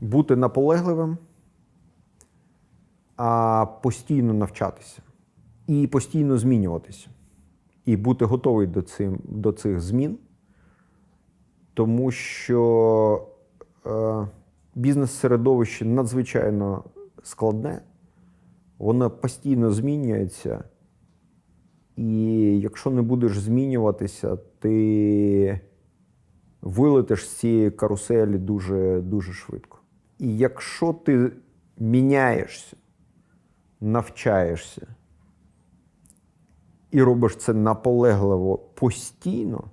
бути наполегливим, а постійно навчатися і постійно змінюватися, і бути готовий до, цим, до цих змін, тому що е, бізнес-середовище надзвичайно складне, воно постійно змінюється. І якщо не будеш змінюватися, ти вилетиш з цієї каруселі дуже, дуже швидко. І якщо ти міняєшся, навчаєшся і робиш це наполегливо постійно,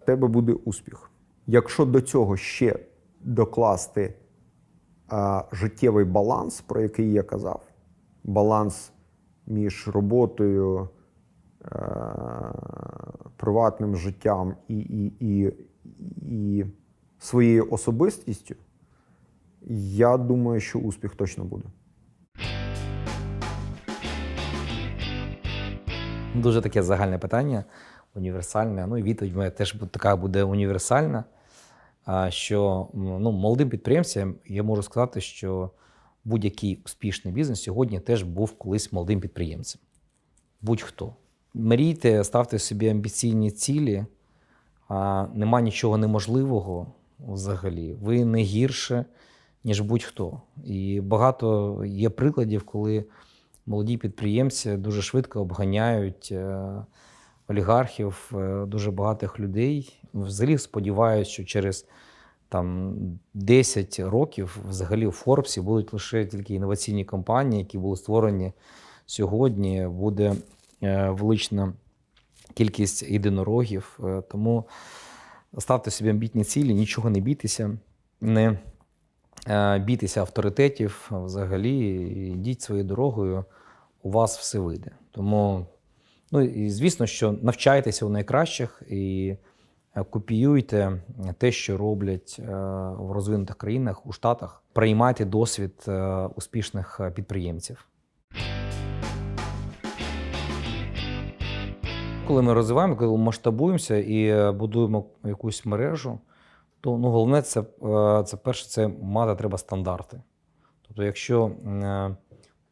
в тебе буде успіх. Якщо до цього ще докласти а, життєвий баланс, про який я казав, баланс між роботою, е, приватним життям і, і, і, і своєю особистістю, я думаю, що успіх точно буде. Дуже таке загальне питання, універсальне. Ну і відповідь моя теж така буде універсальна. Що ну, молодим підприємцям я можу сказати, що будь-який успішний бізнес сьогодні теж був колись молодим підприємцем. Будь-хто. Мрійте, ставте собі амбіційні цілі, а нема нічого неможливого взагалі. Ви не гірше, ніж будь-хто. І багато є прикладів, коли молоді підприємці дуже швидко обганяють е, олігархів, е, дуже багатих людей. Взагалі сподіваюся, що через там 10 років взагалі в Форбсі будуть лише тільки інноваційні компанії, які були створені сьогодні. Буде е, велична кількість єдинорогів. Тому ставте собі амбітні цілі, нічого не бійтеся, не бійтеся авторитетів взагалі, йдіть своєю дорогою, у вас все вийде. Тому, ну і звісно, що навчайтеся у найкращих і е, копіюйте те, що роблять е, в розвинутих країнах, у Штатах. Приймайте досвід е, успішних е, підприємців. Коли ми розвиваємо, коли масштабуємося і е, будуємо якусь мережу, то ну, головне це, е, це перше, це мати треба стандарти. Тобто, якщо е,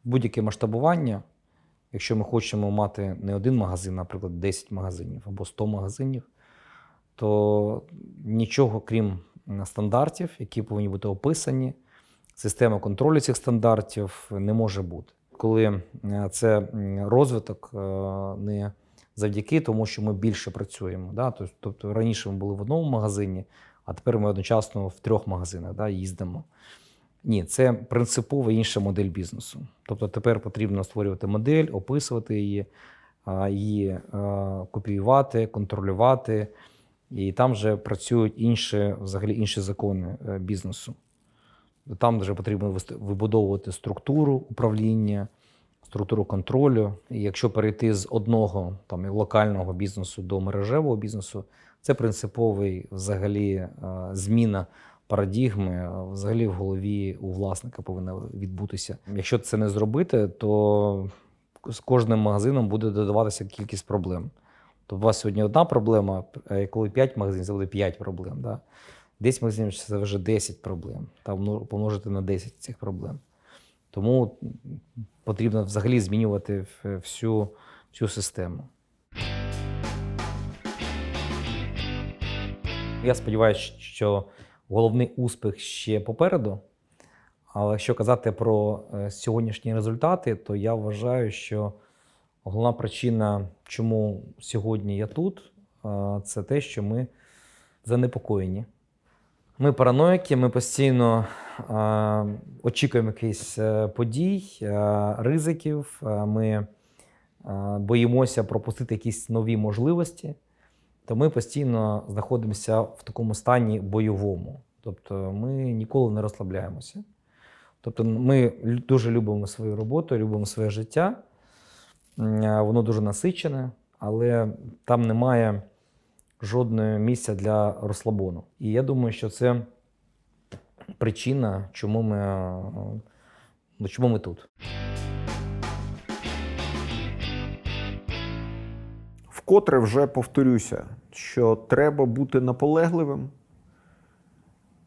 будь-яке масштабування, якщо ми хочемо мати не один магазин, наприклад, 10 магазинів або 100 магазинів, то нічого крім стандартів, які повинні бути описані, система контролю цих стандартів не може бути. Коли це розвиток е, не завдяки тому, що ми більше працюємо. Да? Тобто раніше ми були в одному магазині, а тепер ми одночасно в трьох магазинах да, їздимо. Ні, це принципово інша модель бізнесу. Тобто тепер потрібно створювати модель, описувати її, її копіювати, контролювати. І там вже працюють інші, взагалі інші закони е, бізнесу. Там вже потрібно вибудовувати структуру управління, структуру контролю. І якщо перейти з одного там локального бізнесу до мережевого бізнесу, це принциповий взагалі е, зміна парадігми е, взагалі в голові у власника повинна відбутися. Якщо це не зробити, то з кожним магазином буде додаватися кількість проблем. То у вас сьогодні одна проблема, а коли 5 магазинів, це буде 5 проблем. Да? 10 магазинів це вже 10 проблем. Та мно- помножити на 10 цих проблем. Тому потрібно взагалі змінювати всю, всю систему. Я сподіваюся, що головний успіх ще попереду. Але якщо казати про е, сьогоднішні результати, то я вважаю, що головна причина, чому сьогодні я тут, е, це те, що ми занепокоєні. Ми параноїки, ми постійно е, очікуємо якихось подій, ризиків. ми боїмося пропустити якісь нові можливості, то ми постійно знаходимося в такому стані бойовому. Тобто ми ніколи не розслабляємося. Тобто ми дуже любимо свою роботу, любимо своє життя. Воно дуже насичене, але там немає жодного місця для розслабону. І я думаю, що це причина, чому ми, чому ми тут. Вкотре вже повторюся, що треба бути наполегливим,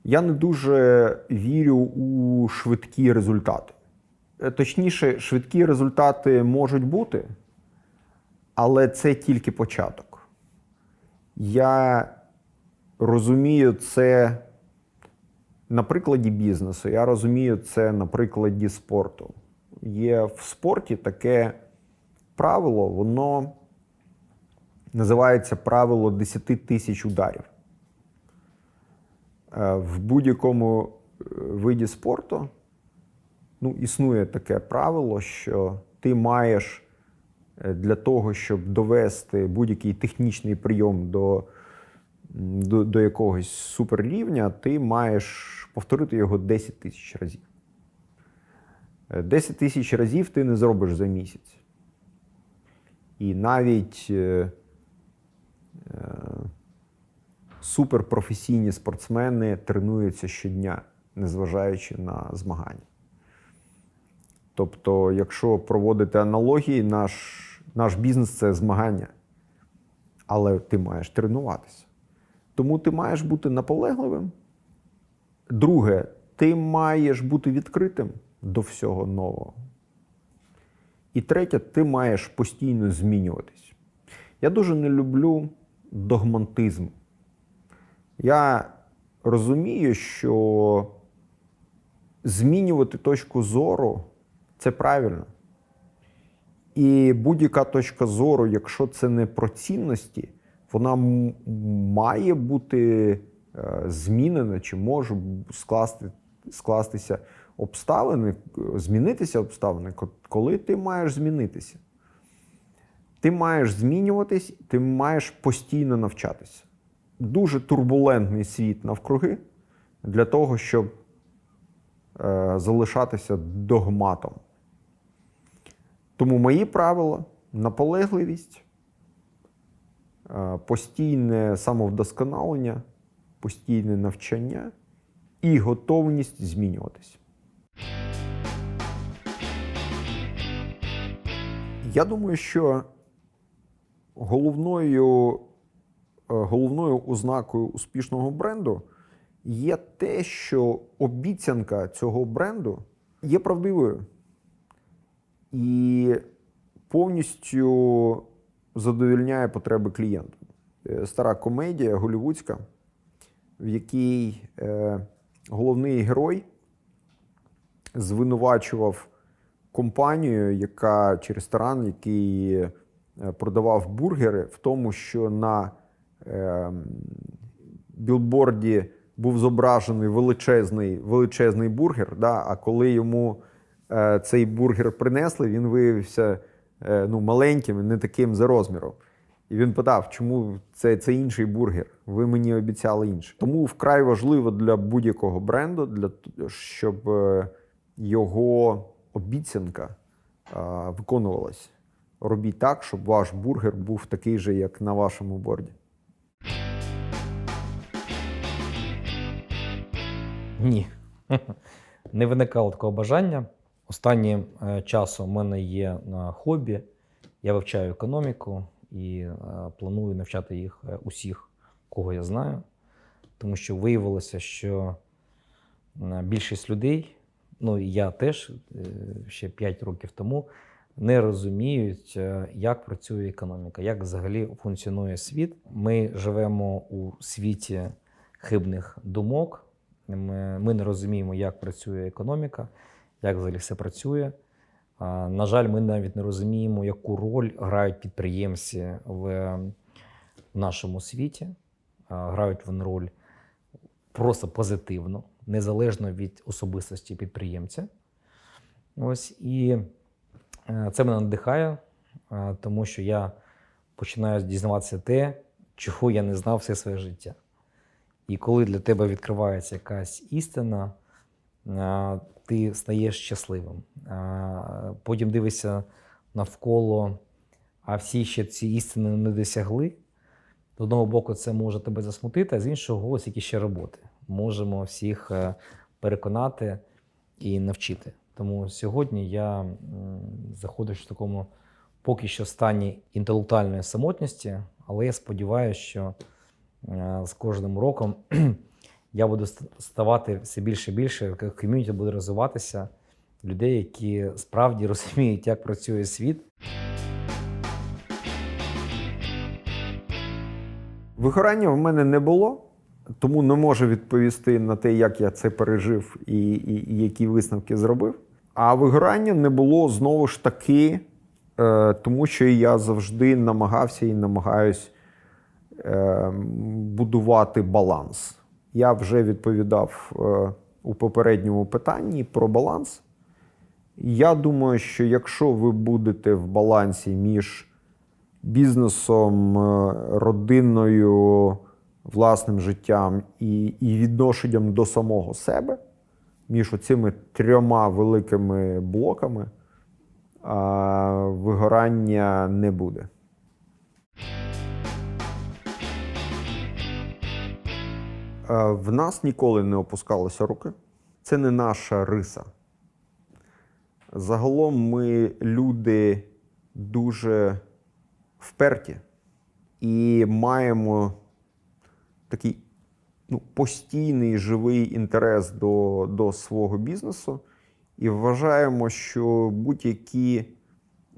Я не дуже вірю у швидкі результати. Е, Точніше, швидкі результати можуть бути, але це тільки початок. Я розумію це на прикладі бізнесу, я розумію це на прикладі спорту. Є в спорті таке правило, воно називається правило 10 тисяч ударів. Е, В будь-якому е, виді спорту ну, існує таке правило, що ти маєш е, для того, щоб довести будь-який технічний прийом до, до, до якогось суперрівня, ти маєш повторити його 10 тисяч разів. Е, 10 тисяч разів ти не зробиш за місяць. І навіть суперпрофесійні спортсмени тренуються щодня, незважаючи на змагання. Тобто, якщо проводити аналогії, наш, наш бізнес це змагання, але ти маєш тренуватися. Тому ти маєш бути наполегливим. Друге, ти маєш бути відкритим до всього нового. І третє, ти маєш постійно змінюватись. Я дуже не люблю догматизм. Я розумію, що змінювати точку зору це правильно. І будь-яка точка зору, якщо це не про цінності, вона має бути е, змінена чи може скласти, скластися обставини, змінитися обставини, коли ти маєш змінитися. Ти маєш змінюватись, ти маєш постійно навчатися. Дуже турбулентний світ навкруги для того, щоб е, залишатися догматом. Тому мої правила наполегливість, е, постійне самовдосконалення, постійне навчання і готовність змінюватись. Я думаю, що головною, е, головною ознакою успішного бренду є те, що обіцянка цього бренду є правдивою і повністю задовільняє потреби клієнта. Е, Стара комедія голівудська, в якій е, головний герой звинувачував компанію, яка чи ресторан, який продавав бургери, в тому, що на е, білборді був зображений величезний, величезний бургер. Да, а коли йому е, цей бургер принесли, він виявився е, ну, маленьким не таким за розміром. І він питав, чому це, це інший бургер? Ви мені обіцяли інший. Тому вкрай важливо для будь-якого бренду, для, щоб е, його обіцянка виконувалась. Робіть так, щоб ваш бургер був такий же, як на вашому борді. Ні. Не виникало такого бажання. Останнім е, часом в мене є на хобі. Я вивчаю економіку і е, планую навчати їх е, усіх, кого я знаю. Тому що виявилося, що більшість людей, ну і я теж ще 5 років тому, не розуміють, е, як працює економіка, як взагалі функціонує світ. Ми живемо у світі хибних думок. Ми, ми не розуміємо, як працює економіка, як взагалі все працює. На жаль, ми навіть не розуміємо, яку роль грають підприємці в нашому світі. Грають вони роль просто позитивно, незалежно від особистості підприємця. Ось і е, це мене надихає, е, тому що я починаю дізнаватися те, чого я не знав все своє життя. І коли для тебе відкривається якась істина, ти стаєш щасливим. Потім дивишся навколо, а всі ще ці істини не досягли. З одного боку, це може тебе засмутити, а з іншого, ось які ще роботи. Можемо всіх е, переконати і навчити. Тому сьогодні я знаходжусь в такому поки що стані інтелектуальної самотності, але я сподіваюся, що е, з кожним роком я буду ставати все більше і більше, ком'юніті буде розвиватися людей, які справді розуміють, як працює світ. Вигорання в мене не було, тому не можу відповісти на те, як я це пережив і, і, і які висновки зробив. А вигорання не було знову ж таки, е, тому що я завжди намагався і намагаюсь е, будувати баланс. Я вже відповідав е, у попередньому питанні про баланс. Я думаю, що якщо ви будете в балансі між бізнесом, е, родиною, власним життям і, і відношенням до самого себе, між оцими трьома великими блоками, а, вигорання не буде. Е, В нас ніколи не опускалися руки. Це не наша риса. Загалом ми люди дуже вперті і маємо такий ну, постійний живий інтерес до, до свого бізнесу, і вважаємо, що будь-які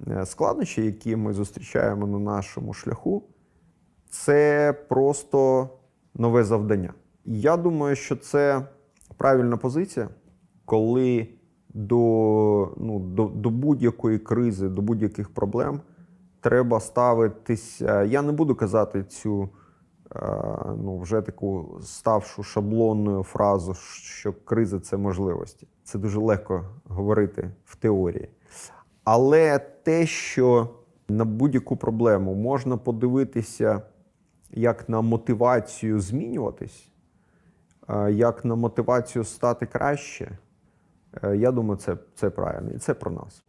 е, складнощі, які ми зустрічаємо на нашому шляху, це просто нове завдання. Я думаю, що це правильна позиція, коли до, ну, до, до будь-якої кризи, до будь-яких проблем треба ставитися. Я не буду казати цю е, ну, вже таку ставшу шаблонною фразу, що криза це можливості. Це дуже легко говорити в теорії. Але те, що на будь-яку проблему можна подивитися як на мотивацію змінюватись, е, як на мотивацію стати краще, е, я думаю, це, це правильно. І це про нас.